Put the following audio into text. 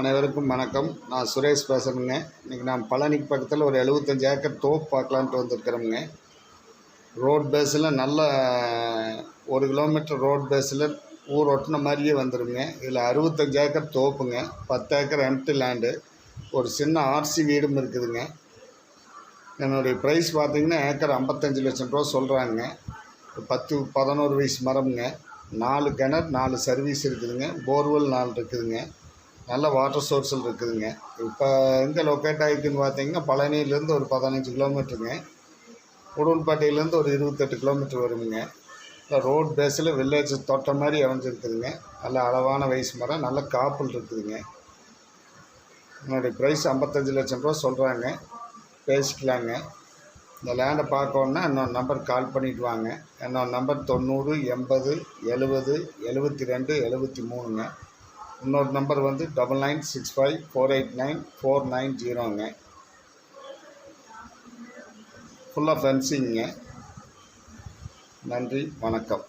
அனைவருக்கும் வணக்கம். நான் சுரேஷ் பேசுகிறேங்க இன்றைக்கி நான் பழனிக்கு பக்கத்தில் ஒரு எழுபத்தஞ்சு ஏக்கர் தோப்பு பார்க்கலான்ட்டு வந்திருக்கிறோங்க ரோட் பேஸில் நல்ல ஒரு கிலோமீட்டர் ரோட் பேஸில் ஊர் ஒட்டின மாதிரியே வந்துடுங்க இதில் அறுபத்தஞ்சு ஏக்கர் தோப்புங்க. பத்து ஏக்கர் எம்டி லேண்டு ஒரு சின்ன ஆர்சி வீடும் இருக்குதுங்க. என்னுடைய ப்ரைஸ் பார்த்தீங்கன்னா ஏக்கர் ஐம்பத்தஞ்சு லட்சம் ரூபா சொல்கிறாங்க பத்து பதினோரு வயசு மரம்ங்க. நாலு கிணறு நாலு சர்வீஸ் இருக்குதுங்க. போர்வெல் நாலு இருக்குதுங்க. நல்ல வாட்டர் சோர்ஸில் இருக்குதுங்க. இப்போ எங்கே லொக்கேட் ஆகிருக்குன்னு பார்த்தீங்கன்னா பழனியிலேருந்து ஒரு பதினஞ்சு கிலோமீட்டருங்க உடுன்பேட்டையிலேருந்து ஒரு இருபத்தெட்டு கிலோமீட்டர் வருங்க. இல்லை ரோட் பேஸில் வில்லேஜ் தோட்டம் மாதிரி அமைஞ்சிருக்குதுங்க. நல்ல அளவான வயசு மரம் நல்ல காப்பில் இருக்குதுங்க. என்னுடைய ப்ரைஸ் ஐம்பத்தஞ்சு லட்சம் ரூபா சொல்கிறாங்க பேசிக்கலாங்க. இந்த லேண்டை பார்க்கணுன்னா இன்னொரு நம்பர் கால் பண்ணிட்டு வாங்க. என்னோட நம்பர் தொண்ணூறு எண்பது எழுபது எழுபத்தி ரெண்டு எழுபத்தி மூணுங்க. இன்னொரு நம்பர் வந்து double nine six five four eight nine four nine ஜீரோங்க. ஃபுல்லாக ஃபென்சிங்க நன்றி வணக்கம்.